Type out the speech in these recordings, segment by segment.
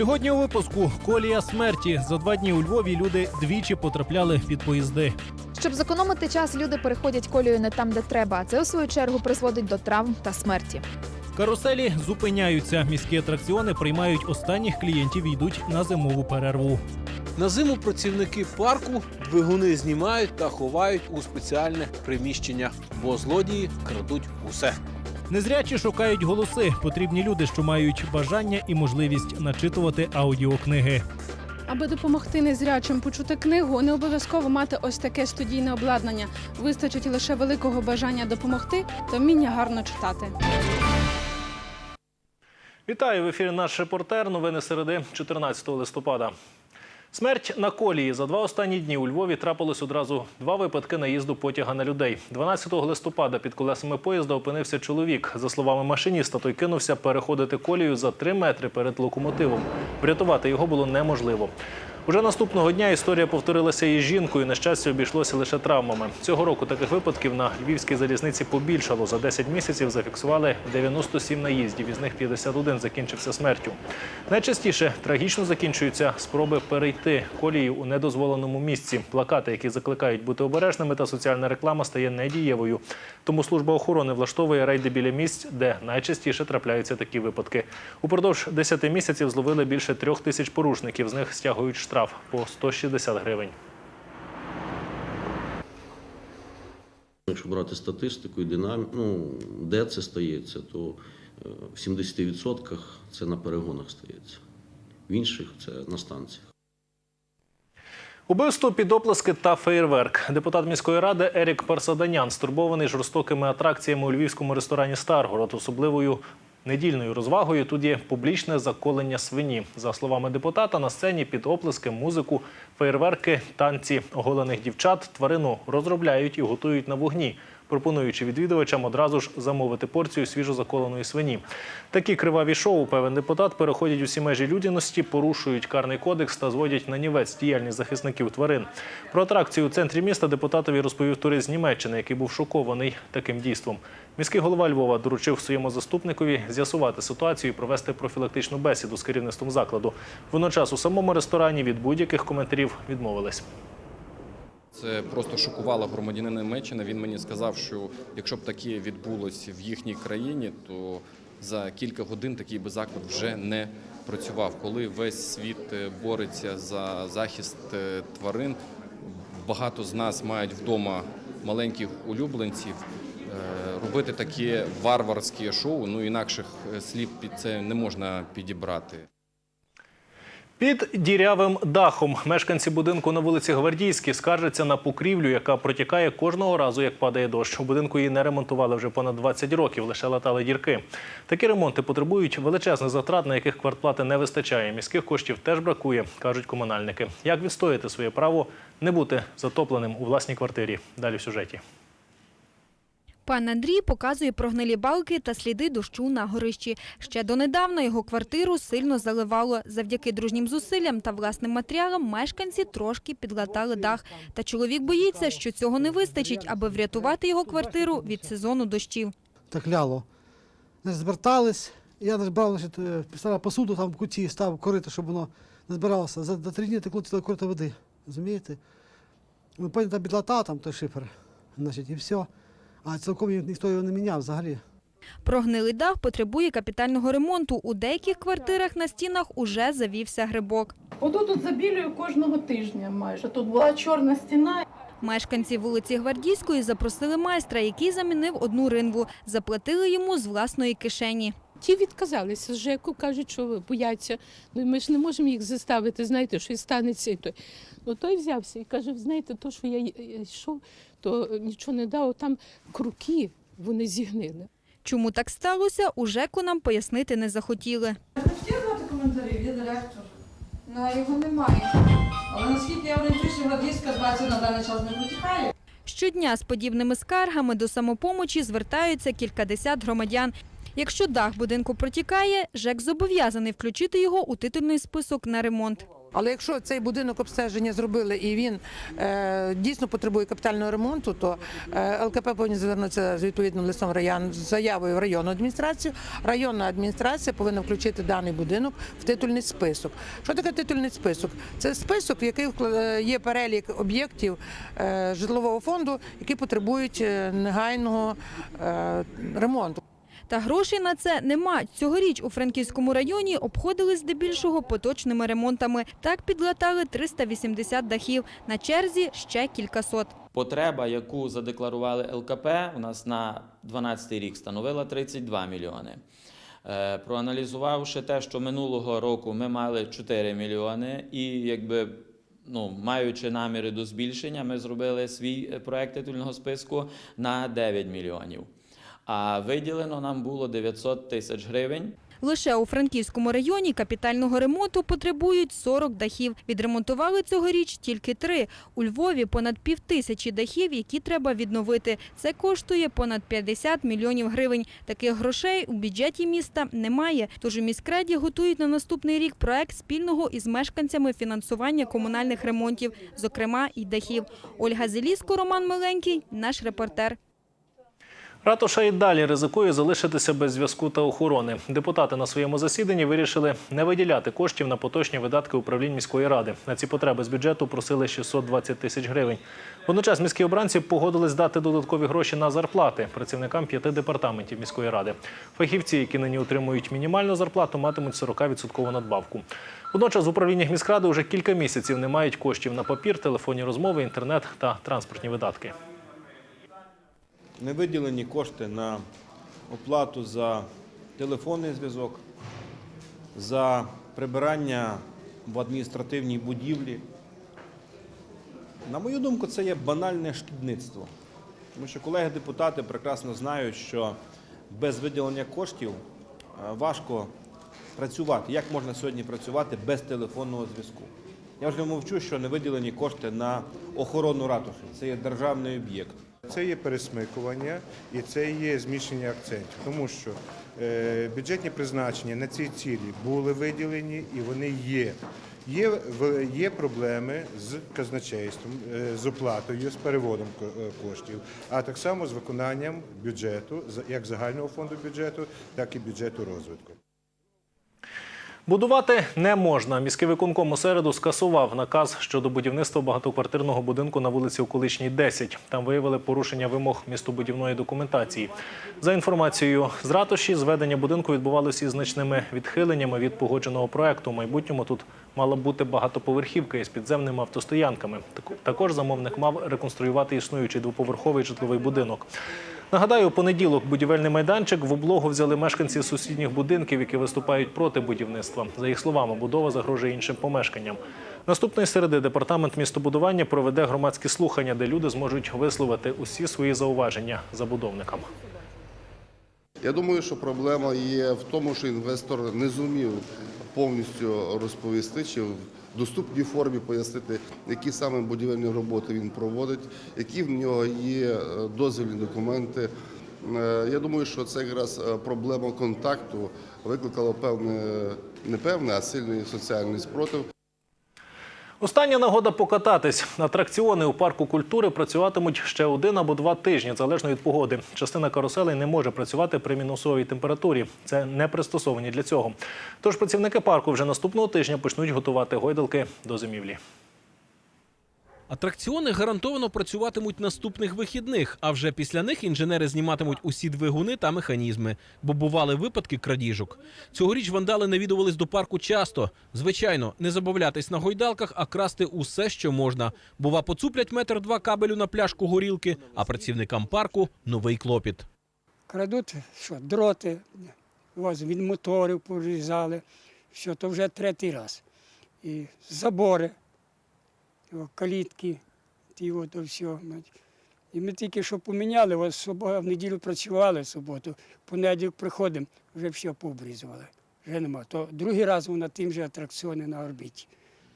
Сьогодні у випуску колія смерті. За два дні у Львові люди двічі потрапляли під поїзди. Щоб зекономити час, люди переходять колію не там, де треба. а Це у свою чергу призводить до травм та смерті. Каруселі зупиняються. Міські атракціони приймають останніх клієнтів і йдуть на зимову перерву. На зиму працівники парку двигуни знімають та ховають у спеціальне приміщення, бо злодії крадуть усе. Незрячі шукають голоси. Потрібні люди, що мають бажання і можливість начитувати аудіокниги. Аби допомогти незрячим почути книгу, не обов'язково мати ось таке студійне обладнання. Вистачить лише великого бажання допомогти та вміння гарно читати. Вітаю в ефірі. Наш репортер. Новини середи 14 листопада. Смерть на колії за два останні дні у Львові трапилось одразу два випадки наїзду потяга на людей. 12 листопада під колесами поїзда опинився чоловік. За словами машиніста, той кинувся переходити колію за три метри перед локомотивом. Врятувати його було неможливо. Уже наступного дня історія повторилася із жінкою. На щастя, обійшлося лише травмами. Цього року таких випадків на львівській залізниці побільшало. За 10 місяців зафіксували 97 наїздів, із них 51 закінчився смертю. Найчастіше трагічно закінчуються спроби перейти колії у недозволеному місці. Плакати, які закликають бути обережними, та соціальна реклама стає недієвою. Тому служба охорони влаштовує рейди біля місць, де найчастіше трапляються такі випадки. Упродовж 10 місяців зловили більше трьох тисяч порушників. З них стягують штраф по 160 гривень. Якщо брати статистику і динаміку, ну, де це стається, то е, в 70% це на перегонах стається. В інших це на станціях. Убивство під оплески та феєрверк. Депутат міської ради Ерік Парсаданян стурбований жорстокими атракціями у львівському ресторані Старгород. Особливою недільною розвагою тут є публічне заколення свині. За словами депутата, на сцені під оплески, музику, фейерверки, танці оголених дівчат тварину розробляють і готують на вогні. Пропонуючи відвідувачам одразу ж замовити порцію свіжозаколеної свині. Такі криваві шоу, певен депутат, переходять усі межі людяності, порушують карний кодекс та зводять на нівець діяльність захисників тварин. Про атракцію у центрі міста депутатові розповів турист з Німеччини, який був шокований таким дійством. Міський голова Львова доручив своєму заступникові з'ясувати ситуацію і провести профілактичну бесіду з керівництвом закладу. Водночас у самому ресторані від будь-яких коментарів відмовились. Це просто шокувало громадянина Німеччини. Він мені сказав, що якщо б таке відбулося в їхній країні, то за кілька годин такий би заклад вже не працював. Коли весь світ е, бореться за захист е, тварин, багато з нас мають вдома маленьких улюбленців. Е, Робити таке варварське шоу, ну інакших слів під це не можна підібрати. Під дірявим дахом мешканці будинку на вулиці Гвардійській скаржаться на покрівлю, яка протікає кожного разу, як падає дощ. У будинку її не ремонтували вже понад 20 років, лише латали дірки. Такі ремонти потребують величезних затрат, на яких квартплати не вистачає. Міських коштів теж бракує, кажуть комунальники. Як відстояти своє право не бути затопленим у власній квартирі? Далі в сюжеті. Пан Андрій показує прогнилі балки та сліди дощу на горищі. Ще донедавна його квартиру сильно заливало. Завдяки дружнім зусиллям та власним матеріалам мешканці трошки підлатали дах. Та чоловік боїться, що цього не вистачить, аби врятувати його квартиру від сезону дощів. так ляло. Не звертались. Я не збирав, значить, е, посуду там в куті, став корито, щоб воно не збиралося. За три дні текло ціле корито води. Розумієте? Ну, потім там підлатав там той шифер, значить, і все. А цілком ніхто його не міняв взагалі. Прогнилий дах потребує капітального ремонту. У деяких квартирах на стінах уже завівся грибок. Отут тут забілюю кожного тижня майже. Тут була чорна стіна. Мешканці вулиці Гвардійської запросили майстра, який замінив одну ринву. Заплатили йому з власної кишені. Ті відказалися з ЖЕКу, кажуть, що бояться. Ну ми ж не можемо їх заставити, знаєте, що і станеться і той. Ну той взявся і каже, знаєте, то, що я йшов, то нічого не дав, там круки, вони зігнили. Чому так сталося, у ЖЕКу нам пояснити не захотіли. Хотів дати коментарі, є директор. Ну, а його немає. Але наскільки я орієнтуюся, Гвардійська 20 на даний час не протікає. Щодня з подібними скаргами до самопомочі звертаються кількадесят громадян. Якщо дах будинку протікає, ЖЕК зобов'язаний включити його у титульний список на ремонт. Але якщо цей будинок обстеження зробили і він е, дійсно потребує капітального ремонту, то е, ЛКП повинні звернутися з відповідним листом район з заявою в районну адміністрацію. Районна адміністрація повинна включити даний будинок в титульний список. Що таке титульний список? Це список, в який вкла- є перелік об'єктів е, житлового фонду, які потребують е, негайного е, ремонту. Та грошей на це нема. Цьогоріч у Франківському районі обходили здебільшого поточними ремонтами. Так підлатали 380 дахів. На черзі ще кількасот. Потреба, яку задекларували ЛКП, у нас на 12 рік становила 32 мільйони. Е, Проаналізувавши те, що минулого року ми мали 4 мільйони, і якби ну, маючи наміри до збільшення, ми зробили свій е, проект титульного списку на 9 мільйонів. А виділено нам було 900 тисяч гривень. Лише у Франківському районі капітального ремонту потребують 40 дахів. Відремонтували цьогоріч тільки три. У Львові понад півтисячі дахів, які треба відновити. Це коштує понад 50 мільйонів гривень. Таких грошей у бюджеті міста немає. Тож у міськраді готують на наступний рік проект спільного із мешканцями фінансування комунальних ремонтів, зокрема і дахів. Ольга Зеліско, Роман Миленький, наш репортер. Ратуша і далі ризикує залишитися без зв'язку та охорони. Депутати на своєму засіданні вирішили не виділяти коштів на поточні видатки управлінь міської ради. На ці потреби з бюджету просили 620 тисяч гривень. Водночас міські обранці погодились дати додаткові гроші на зарплати працівникам п'яти департаментів міської ради. Фахівці, які нині отримують мінімальну зарплату, матимуть 40% надбавку. Водночас в управліннях міськради вже кілька місяців не мають коштів на папір, телефонні розмови, інтернет та транспортні видатки. Не виділені кошти на оплату за телефонний зв'язок, за прибирання в адміністративній будівлі. На мою думку, це є банальне шкідництво. Тому що колеги-депутати прекрасно знають, що без виділення коштів е, важко працювати. Як можна сьогодні працювати без телефонного зв'язку? Я вже мовчу, що не виділені кошти на охорону ратуші. Це є державний об'єкт. Це є пересмикування і це є зміщення акцентів, тому що е, бюджетні призначення на ці цілі були виділені і вони є. Є, є проблеми з казначейством, е, з оплатою, з переводом е, коштів, а так само з виконанням бюджету, як загального фонду бюджету, так і бюджету розвитку. Будувати не можна. Міський виконком у середу скасував наказ щодо будівництва багатоквартирного будинку на вулиці Околичній 10. Там виявили порушення вимог містобудівної документації. За інформацією з ратуші, зведення будинку відбувалося із значними відхиленнями від погодженого проекту. У майбутньому тут мала бути багатоповерхівка із підземними автостоянками. Так- Також замовник мав реконструювати існуючий двоповерховий житловий будинок. Нагадаю, у понеділок будівельний майданчик в облогу взяли мешканці сусідніх будинків, які виступають проти будівництва. За їх словами, будова загрожує іншим помешканням. Наступної середи департамент містобудування проведе громадські слухання, де люди зможуть висловити усі свої зауваження забудовникам. Я думаю, що проблема є в тому, що інвестор не зумів повністю розповісти чи доступній формі пояснити, які саме будівельні роботи він проводить, які в нього є е, дозвільні документи. Е, Я думаю, що це якраз е, проблема контакту викликала певне, не певне, а сильний соціальний спротив. Остання нагода покататись. Атракціони у парку культури працюватимуть ще один або два тижні, залежно від погоди. Частина каруселей не може працювати при мінусовій температурі. Це не пристосовані для цього. Тож працівники парку вже наступного тижня почнуть готувати гойдалки до зимівлі. Атракціони гарантовано працюватимуть наступних вихідних, а вже після них інженери зніматимуть усі двигуни та механізми, бо бували випадки крадіжок. Цьогоріч вандали навідувались до парку часто. Звичайно, не забавлятись на гойдалках, а красти усе, що можна. Бува, поцуплять метр два кабелю на пляшку горілки, а працівникам парку новий клопіт. Крадуть що, дроти, ось від моторів порізали, що то вже третій раз. І забори, калітки, ті от все. І ми тільки що поміняли, ось в неділю працювали в суботу, понеділок приходимо, вже все пообрізували. Вже нема. То другий раз вона тим же атракціони на орбіті.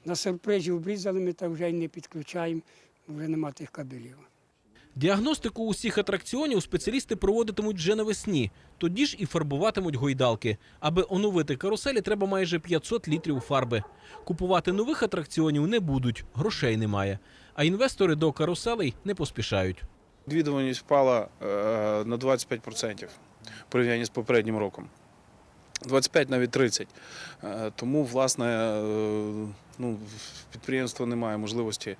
На сюрпризі обрізали, ми так вже й не підключаємо, вже нема тих кабелів. Діагностику усіх атракціонів спеціалісти проводитимуть вже навесні. Тоді ж і фарбуватимуть гойдалки. Аби оновити каруселі, треба майже 500 літрів фарби. Купувати нових атракціонів не будуть, грошей немає. А інвестори до каруселей не поспішають. Відвідуваність впала е, на 25% в порівнянні з попереднім роком. 25 навіть 30. Е, Тому, власне, е, ну, підприємство не має можливості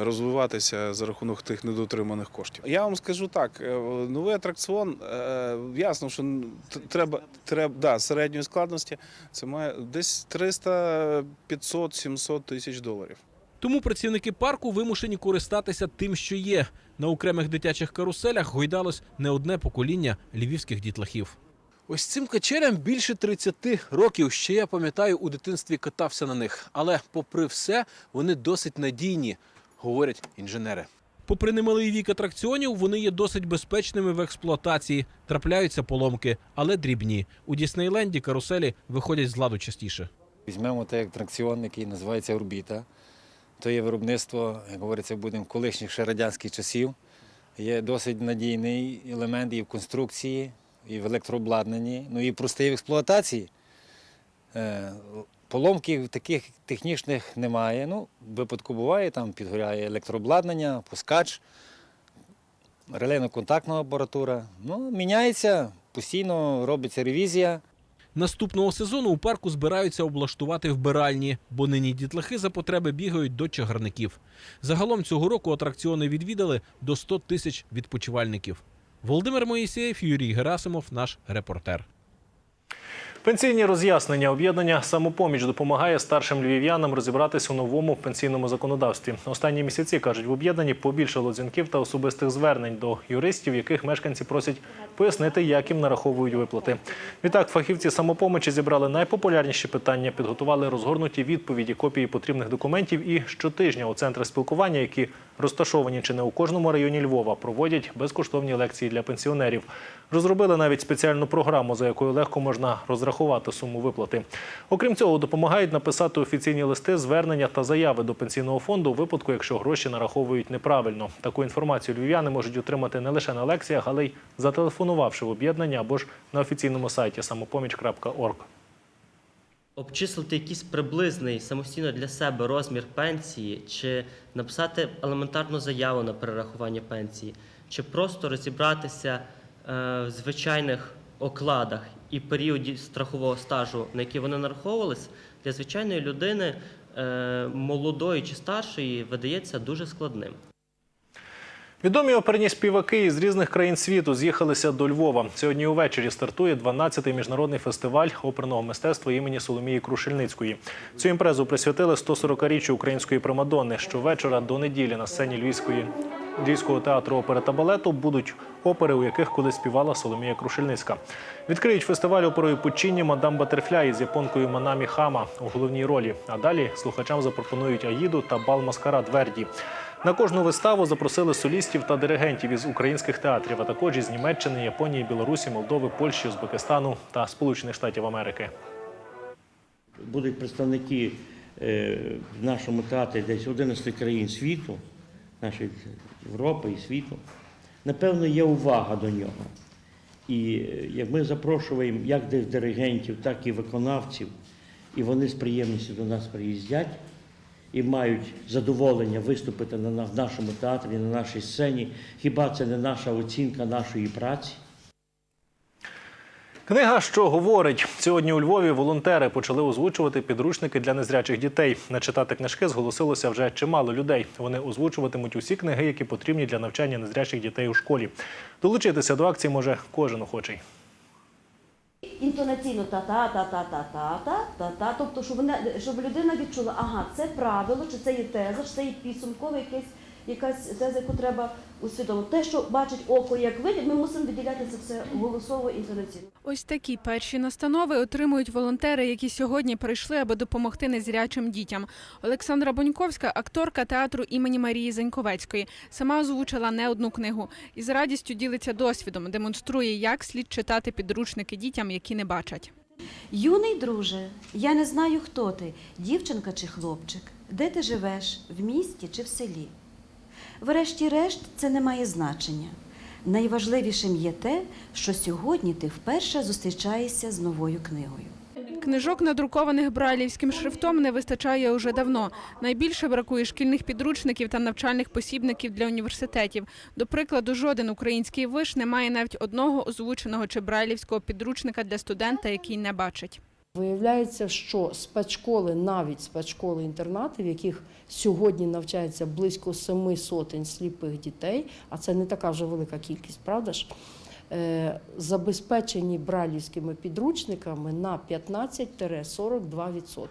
розвиватися за рахунок тих недотриманих коштів. Я вам скажу так: е, новий атракціон, е, ясно, що треба, треба да, середньої складності, це має десь 300, 500, 700 тисяч доларів. Тому працівники парку вимушені користатися тим, що є. На окремих дитячих каруселях гойдалось не одне покоління львівських дітлахів. Ось цим качелям більше 30 років. Ще я пам'ятаю, у дитинстві катався на них. Але, попри все, вони досить надійні, говорять інженери. Попри немалий вік атракціонів, вони є досить безпечними в експлуатації. Трапляються поломки, але дрібні. У Діснейленді каруселі виходять з ладу частіше. Візьмемо той атракціон, який називається Орбіта. То є виробництво, як говориться, будемо колишніх ще радянських часів. Є досить надійний елемент і в конструкції, і в електрообладнанні, ну і простий в експлуатації. Поломків таких технічних немає. Ну, випадку буває, там підгоряє електрообладнання, пускач, релейно-контактна апаратура. Ну, міняється, постійно робиться ревізія. Наступного сезону у парку збираються облаштувати вбиральні, бо нині дітлахи за потреби бігають до чагарників. Загалом цього року атракціони відвідали до 100 тисяч відпочивальників. Володимир Моїсеєв, Юрій Герасимов, наш репортер. Пенсійні роз'яснення об'єднання самопоміч допомагає старшим львів'янам розібратись у новому пенсійному законодавстві. Останні місяці кажуть, в об'єднанні побільшало дзвінків та особистих звернень до юристів, яких мешканці просять пояснити, як їм нараховують виплати. Відтак, фахівці самопомочі зібрали найпопулярніші питання, підготували розгорнуті відповіді, копії потрібних документів і щотижня у центри спілкування, які розташовані чи не у кожному районі Львова, проводять безкоштовні лекції для пенсіонерів. Розробили навіть спеціальну програму, за якою легко можна розрахувати суму виплати. Окрім цього, допомагають написати офіційні листи, звернення та заяви до пенсійного фонду у випадку, якщо гроші нараховують неправильно. Таку інформацію львів'яни можуть отримати не лише на лекціях, але й зателефонувавши в об'єднання або ж на офіційному сайті самопоміч.орг. обчислити якийсь приблизний самостійно для себе розмір пенсії, чи написати елементарну заяву на перерахування пенсії, чи просто розібратися е, в звичайних окладах і періоді страхового стажу, на які вони нараховувались, для звичайної людини, е, молодої чи старшої, видається дуже складним. Відомі оперні співаки із різних країн світу з'їхалися до Львова. Сьогодні увечері стартує 12-й міжнародний фестиваль оперного мистецтва імені Соломії Крушельницької. Цю імпрезу присвятили 140-річчю української примадонни. Щовечора до неділі на сцені Львівської Львівського театру опери та балету будуть опери, у яких колись співала Соломія Крушельницька. Відкриють фестиваль оперою Пучінні Мадам Батерфляй з японкою Манамі Хама у головній ролі. А далі слухачам запропонують Аїду та бал Маскарад Верді. На кожну виставу запросили солістів та диригентів із українських театрів, а також із Німеччини, Японії, Білорусі, Молдови, Польщі, Узбекистану та Сполучених Штатів Америки. будуть представники е, в нашому театрі десь 11 країн світу, нашої Європи і світу, напевно, є увага до нього. І е, як ми запрошуємо як диригентів, так і виконавців, і вони з приємністю до нас приїздять і мають задоволення виступити на на- нашому театрі, на нашій сцені. Хіба це не наша оцінка нашої праці? Книга, що говорить сьогодні у Львові, волонтери почали озвучувати підручники для незрячих дітей. Начитати книжки зголосилося вже чимало людей. Вони озвучуватимуть усі книги, які потрібні для навчання незрячих дітей у школі. Долучитися до акції може кожен охочий. інтонаційно та-та-та-та-та-та-та-та, тобто, щоб, вона, щоб людина відчула, ага, це правило, чи це є теза, чи це є підсумкове якесь, якась теза, яку треба усвідомити. Те, що бачить око, як видить, ми мусимо виділяти це все голосово інтонаційно. Ось такі перші настанови отримують волонтери, які сьогодні прийшли, аби допомогти незрячим дітям. Олександра Боньковська, акторка театру імені Марії Заньковецької, сама озвучила не одну книгу і з радістю ділиться досвідом, демонструє, як слід читати підручники дітям, які не бачать. Юний друже, я не знаю, хто ти, дівчинка чи хлопчик, де ти живеш, в місті чи в селі. Врешті-решт, це не має значення. Найважливішим є те, що сьогодні ти вперше зустрічаєшся з новою книгою. Книжок, надрукованих брайлівським шрифтом, не вистачає уже давно. Найбільше бракує шкільних підручників та навчальних посібників для університетів. До прикладу, жоден український виш не має навіть одного озвученого чи брайлівського підручника для студента, який не бачить. Виявляється, що спецшколи, навіть спецшколи-інтернати, в яких сьогодні навчається близько семи сотень сліпих дітей, а це не така вже велика кількість, правда ж? е, Забезпечені бралівськими підручниками на 15-42%.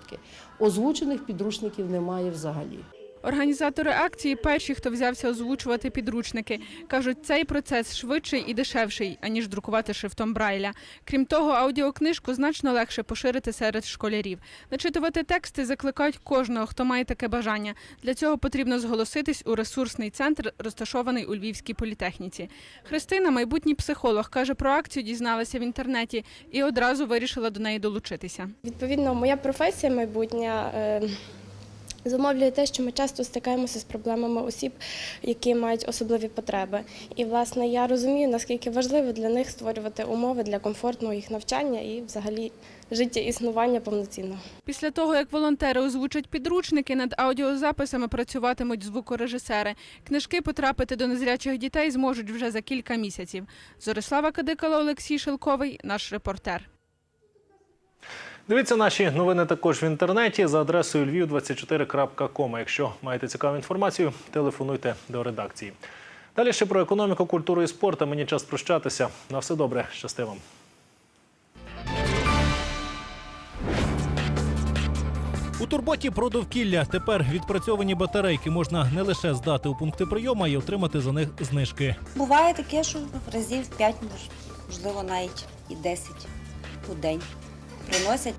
Озвучених підручників немає взагалі. Організатори акції перші, хто взявся озвучувати підручники, кажуть, цей процес швидший і дешевший, аніж друкувати шрифтом Брайля. Крім того, аудіокнижку значно легше поширити серед школярів. Начитувати тексти закликають кожного, хто має таке бажання. Для цього потрібно зголоситись у ресурсний центр, розташований у Львівській політехніці. Христина, майбутній психолог, каже, про акцію дізналася в інтернеті і одразу вирішила до неї долучитися. Відповідно, моя професія майбутня е, зумовлює те, що ми часто стикаємося з проблемами осіб, які мають особливі потреби. І, власне, я розумію, наскільки важливо для них створювати умови для комфортного їх навчання і, взагалі, життя існування повноцінного. Після того, як волонтери озвучать підручники, над аудіозаписами працюватимуть звукорежисери. Книжки потрапити до незрячих дітей зможуть вже за кілька місяців. Зорислава Кадикала, Олексій Шелковий, наш репортер. Дивіться наші новини також в інтернеті за адресою lviv24.com. Якщо маєте цікаву інформацію, телефонуйте до редакції. Далі ще про економіку, культуру і спорт. Мені час прощатися. На все добре, щасти вам. У турботі про довкілля тепер відпрацьовані батарейки можна не лише здати у пункти прийому, а й отримати за них знижки. Буває таке, що разів 5, можливо, навіть і 10 у день приносять.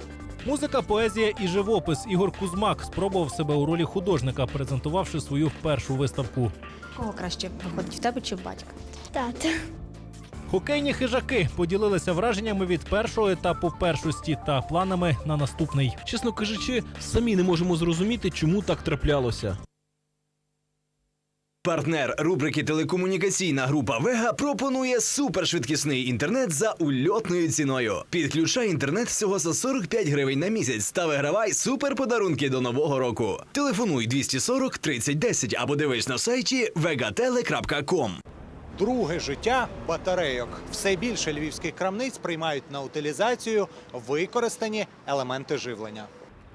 Музика, поезія і живопис. Ігор Кузмак спробував себе у ролі художника, презентувавши свою першу виставку. Кого краще виходить в тебе чи в батька? Тата. Хокейні хижаки поділилися враженнями від першого етапу першості та планами на наступний. Чесно кажучи, самі не можемо зрозуміти, чому так траплялося. Партнер рубрики Телекомунікаційна група Вега пропонує супершвидкісний інтернет за ульотною ціною. Підключай інтернет всього за 45 гривень на місяць та вигравай суперподарунки до нового року. Телефонуй 240 30 10 або дивись на сайті vegatele.com. Друге життя батарейок. Все більше львівських крамниць приймають на утилізацію використані елементи живлення.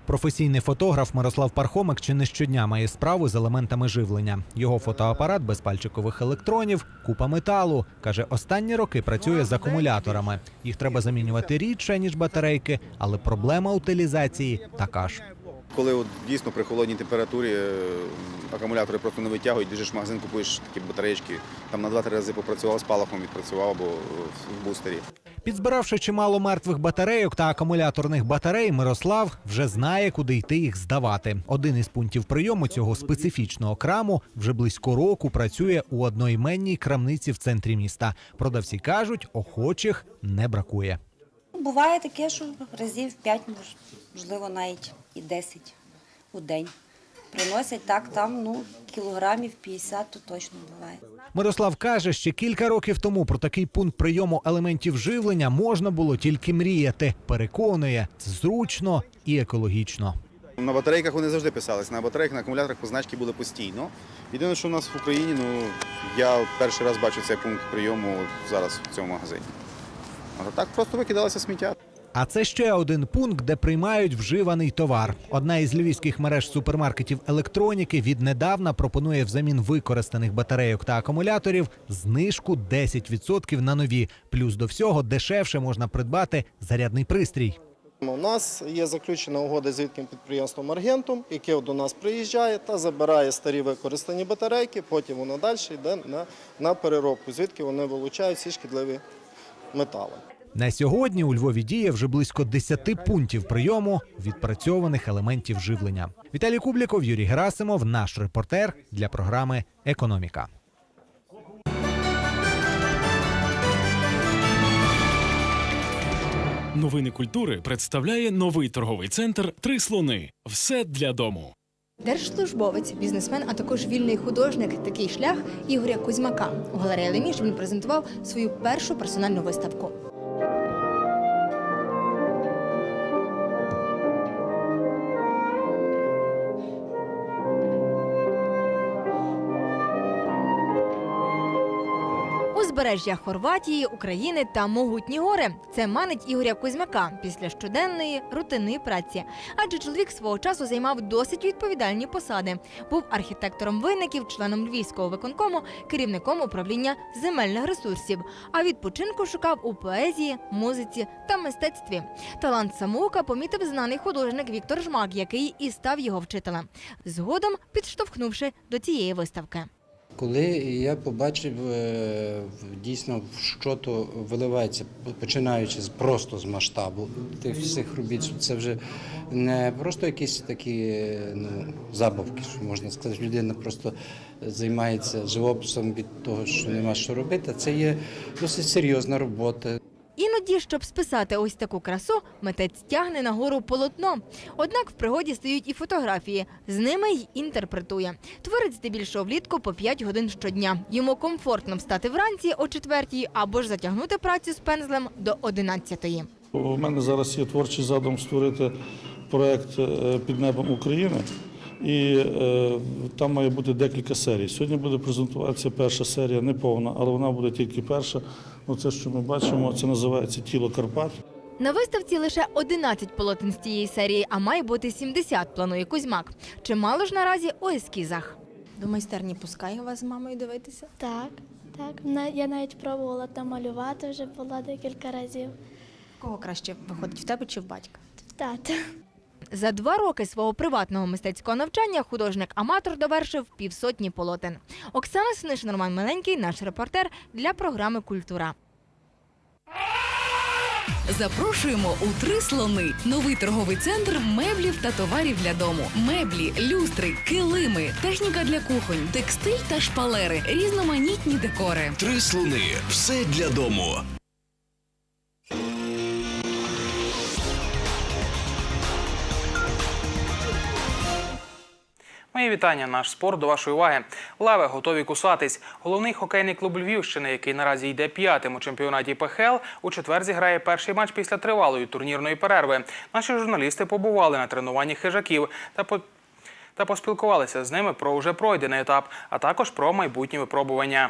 Професійний фотограф Мирослав Пархомик чи не щодня має справу з елементами живлення. Його фотоапарат без пальчикових електронів, купа металу. Каже, останні роки працює з акумуляторами. Їх треба замінювати рідше, ніж батарейки, але проблема утилізації така ж. Коли от дійсно при холодній температурі е, акумулятори просто не витягують, біжиш в магазин, купуєш такі батареєчки, там на 2-3 рази попрацював з палахом, відпрацював або в бустері. Підзбиравши чимало мертвих батарейок та акумуляторних батарей, Мирослав вже знає, куди йти їх здавати. Один із пунктів прийому цього специфічного краму вже близько року працює у одноіменній крамниці в центрі міста. Продавці кажуть, охочих не бракує. Буває таке, що разів 5, можливо, навіть і 10 у день. Приносять так, там ну, кілограмів 50, то точно буває. Мирослав каже, ще кілька років тому про такий пункт прийому елементів живлення можна було тільки мріяти. Переконує, це зручно і екологічно. На батарейках вони завжди писались, на батарейках, на акумуляторах позначки були постійно. Єдине, що у нас в Україні, ну я перший раз бачу цей пункт прийому зараз в цьому магазині. А так просто викидалося сміття. А це ще один пункт, де приймають вживаний товар. Одна із львівських мереж супермаркетів електроніки віднедавна пропонує взамін використаних батарейок та акумуляторів знижку 10% на нові. Плюс до всього дешевше можна придбати зарядний пристрій. У нас є заключена угода з відким підприємством Аргентум, яке до нас приїжджає та забирає старі використані батарейки, потім воно далі йде на, на переробку, звідки вони вилучають всі шкідливі метали. На сьогодні у Львові діє вже близько 10 пунктів прийому відпрацьованих елементів живлення. Віталій Кубліков, Юрій Герасимов, наш репортер для програми Економіка. Новини культури представляє новий торговий центр Три слони. Все для дому. Держслужбовець, бізнесмен, а також вільний художник. Такий шлях Ігоря Кузьмака. У галереї Леміш він презентував свою першу персональну виставку. Узбережжя Хорватії, України та могутні гори. Це манить Ігоря Кузьмяка після щоденної рутинної праці. Адже чоловік свого часу займав досить відповідальні посади. Був архітектором виників, членом львівського виконкому, керівником управління земельних ресурсів. А відпочинку шукав у поезії, музиці та мистецтві. Талант самоука помітив знаний художник Віктор Жмак, який і став його вчителем. Згодом підштовхнувши до цієї виставки. Коли я побачив е, дійсно, що то виливається, починаючи просто з масштабу тих всіх робіт, це вже не просто якісь такі ну, забавки, що можна сказати, людина просто займається живописом від того, що нема що робити. Це є досить серйозна робота. Іноді, щоб списати ось таку красу, митець тягне нагору полотно. Однак в пригоді стають і фотографії. З ними й інтерпретує. Творець здебільшого влітку по 5 годин щодня. Йому комфортно встати вранці о 4 або ж затягнути працю з пензлем до 11 У мене зараз є творчий задум створити проект е, під небом України. І е, там має бути декілька серій. Сьогодні буде презентуватися перша серія, не повна, але вона буде тільки перша. Оце, що ми бачимо, це називається Тіло Карпат. На виставці лише 11 полотен з цієї серії, а має бути 70, планує Кузьмак. Чимало ж наразі у ескізах. До майстерні пускає вас з мамою дивитися? Так, так. На- Я навіть пробувала там малювати вже була декілька разів. Кого краще виходить в тебе чи в батька? Тата. За два роки свого приватного мистецького навчання художник-аматор довершив півсотні полотен. Оксана Сниш, Роман Миленький, наш репортер для програми Культура. Запрошуємо у три слони. Новий торговий центр меблів та товарів для дому. Меблі, люстри, килими, техніка для кухонь, текстиль та шпалери, різноманітні декори. Три слони. Все для дому. Мої вітання. Наш спорт до вашої уваги. Леви готові кусатись. Головний хокейний клуб Львівщини, який наразі йде п'ятим у чемпіонаті ПХЛ, у четвер зіграє перший матч після тривалої турнірної перерви. Наші журналісти побували на тренуванні хижаків та по. Та поспілкувалися з ними про вже пройдений етап, а також про майбутні випробування.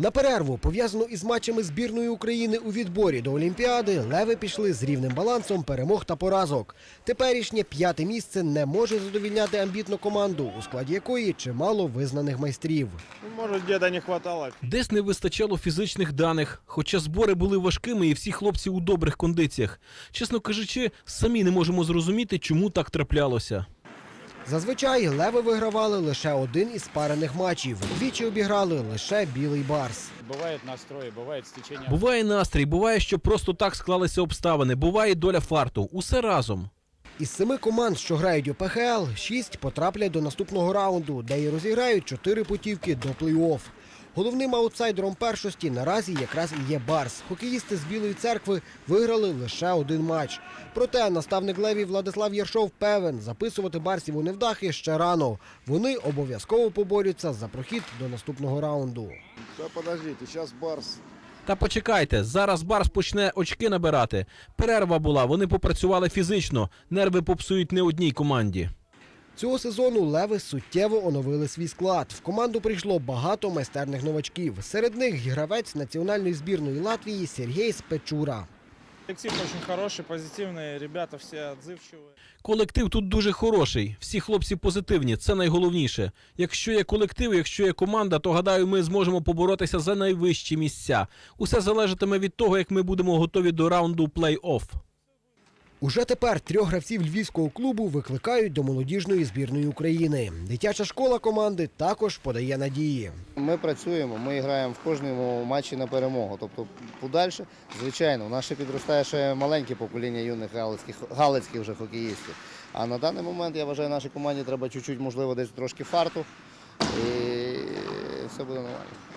На перерву, пов'язану із матчами збірної України у відборі до Олімпіади, леви пішли з рівним балансом перемог та поразок. Теперішнє п'яте місце не може задовільняти амбітну команду, у складі якої чимало визнаних майстрів. Може, діда не хватало. Десь не вистачало фізичних даних, хоча збори були важкими і всі хлопці у добрих кондиціях. Чесно кажучи, самі не можемо зрозуміти, чому так траплялося. Зазвичай леви вигравали лише один із парених матчів. Двічі обіграли лише білий барс. Бувають настрої, буває стечення. Буває настрій, буває, що просто так склалися обставини, буває доля фарту. Усе разом. Із семи команд, що грають у ПХЛ, шість потраплять до наступного раунду, де й розіграють чотири путівки до плей-офф. Головним аутсайдером першості наразі якраз і є Барс. Хокеїсти з Білої церкви виграли лише один матч. Проте наставник Леві Владислав Єршов певен, записувати барсів у невдахи ще рано. Вони обов'язково поборються за прохід до наступного раунду. Та подождите, зараз Барс Та почекайте, зараз Барс почне очки набирати. Перерва була, вони попрацювали фізично, нерви попсують не одній команді. Цього сезону леви суттєво оновили свій склад. В команду прийшло багато майстерних новачків. Серед них гравець національної збірної Латвії Сергій Спечура. Коллектив очень хороший, позитивный, ребята все отзывчивые. Колектив тут дуже хороший. Всі хлопці позитивні, це найголовніше. Якщо є колектив, якщо є команда, то гадаю, ми зможемо поборотися за найвищі місця. Усе залежатиме від того, як ми будемо готові до раунду плей-офф. Уже тепер трьох гравців львівського клубу викликають до молодіжної збірної України. Дитяча школа команди також подає надії. Ми працюємо, ми граємо в кожному матчі на перемогу. Тобто, подальше, звичайно, у нас ще підростає ще маленьке покоління юних галицьких, галицьких вже хокеїстів. А на даний момент я вважаю, нашій команді треба чуть-чуть, можливо, десь трошки фарту. І все буде нормально.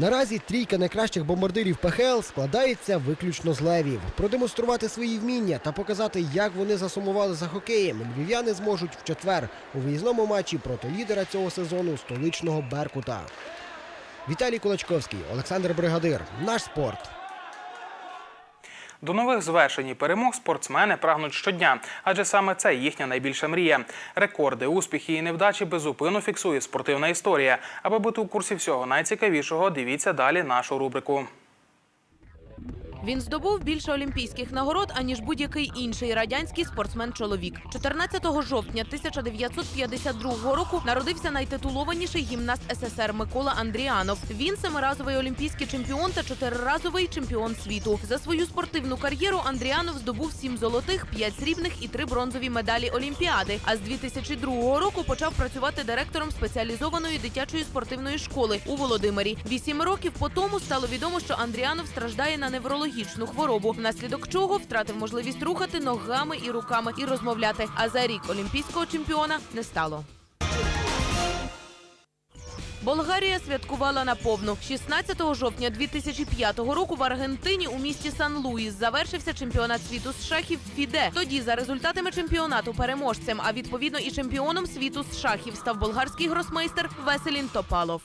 Наразі трійка найкращих бомбардирів ПХЛ складається виключно з левів. Продемонструвати свої вміння та показати, як вони засумували за хокеєм, львів'яни зможуть в четвер у виїзному матчі проти лідера цього сезону столичного Беркута. Віталій Кулачковський, Олександр Бригадир. Наш спорт. До нових звершень і перемог спортсмени прагнуть щодня, адже саме це їхня найбільша мрія. Рекорди, успіхи і невдачі безупину фіксує спортивна історія. Аби бути у курсі всього найцікавішого, дивіться далі нашу рубрику. Він здобув більше олімпійських нагород, аніж будь-який інший радянський спортсмен-чоловік. 14 жовтня 1952 року народився найтитулованіший гімнаст СССР Микола Андріанов. Він семиразовий олімпійський чемпіон та чотириразовий чемпіон світу. За свою спортивну кар'єру Андріанов здобув сім золотих, п'ять срібних і три бронзові медалі Олімпіади. А з 2002 року почав працювати директором спеціалізованої дитячої спортивної школи у Володимирі. Вісім років по тому стало відомо, що Андріанов страждає на неврологічну хворобу, внаслідок чого втратив можливість рухати ногами і руками і розмовляти. А за рік олімпійського чемпіона не стало. Болгарія святкувала наповну. 16 жовтня 2005 року в Аргентині у місті Сан-Луїс завершився чемпіонат світу з шахів ФІДЕ. Тоді за результатами чемпіонату переможцем, а відповідно і чемпіоном світу з шахів став болгарський гросмейстер Веселін Топалов.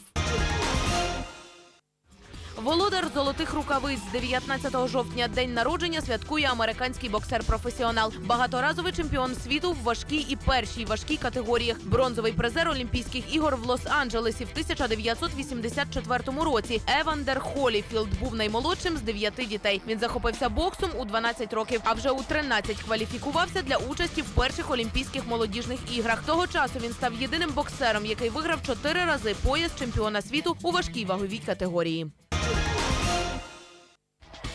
Володар золотих рукавиць з 19 жовтня день народження святкує американський боксер-професіонал, багаторазовий чемпіон світу в важкій і першій важкій категоріях, бронзовий призер Олімпійських ігор в Лос-Анджелесі в 1984 році. Евандер Холіфілд був наймолодшим з дев'яти дітей. Він захопився боксом у 12 років, а вже у 13 кваліфікувався для участі в перших Олімпійських молодіжних іграх. Того часу він став єдиним боксером, який виграв чотири рази пояс чемпіона світу у важкій ваговій категорії.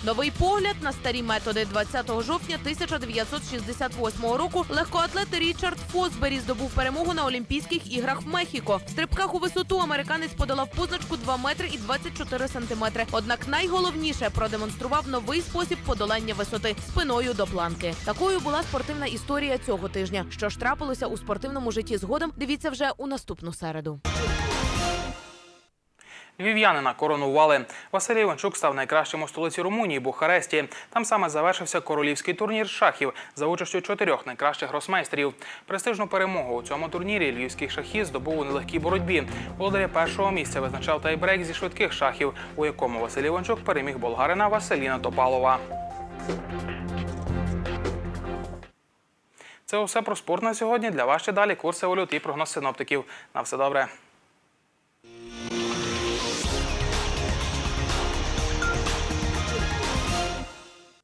Новий погляд на старі методи 20 жовтня 1968 року. Легкоатлет Річард Фосбері здобув перемогу на Олімпійських іграх в Мехіко. В стрибках у висоту американець подолав позначку 2 метри і 24 сантиметри. Однак найголовніше продемонстрував новий спосіб подолання висоти спиною до планки. Такою була спортивна історія цього тижня. Що ж трапилося у спортивному житті згодом? Дивіться вже у наступну середу. Львів'янина коронували. Василій Іванчук став найкращим у столиці Румунії Бухаресті. Там саме завершився королівський турнір шахів за участю чотирьох найкращих гросмейстерів. Престижну перемогу у цьому турнірі львівський шахіст здобув у нелегкій боротьбі. Володаря першого місця визначав тайбрейк зі швидких шахів, у якому Василій Іванчук переміг болгарина Василіна Топалова. Це усе про спорт на сьогодні. Для вас ще далі курси валют і прогноз синоптиків. На все добре.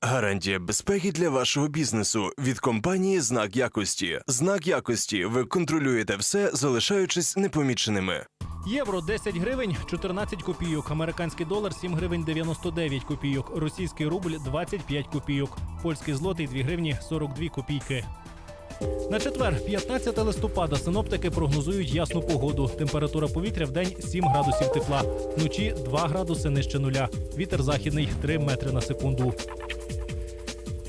Гарантія безпеки для вашого бізнесу від компанії Знак якості. Знак якості. Ви контролюєте все, залишаючись непоміченими. Євро 10 гривень 14 копійок, американський долар 7 гривень 99 копійок, російський рубль 25 копійок, польський злотий 2 гривні 42 копійки. На четвер, 15 листопада, синоптики прогнозують ясну погоду. Температура повітря в день 7 градусів тепла, вночі 2 градуси нижче нуля. Вітер західний 3 метри на секунду.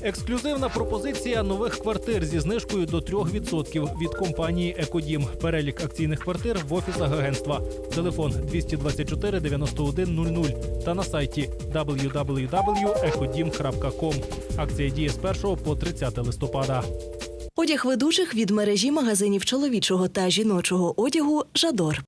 Ексклюзивна пропозиція нових квартир зі знижкою до 3% від компанії Екодім. Перелік акційних квартир в офісах агентства. Телефон 224 91 00 та на сайті www.ekodim.com. Акція діє з 1 по 30 листопада. Одяг ведучих від мережі магазинів чоловічого та жіночого одягу Жадор.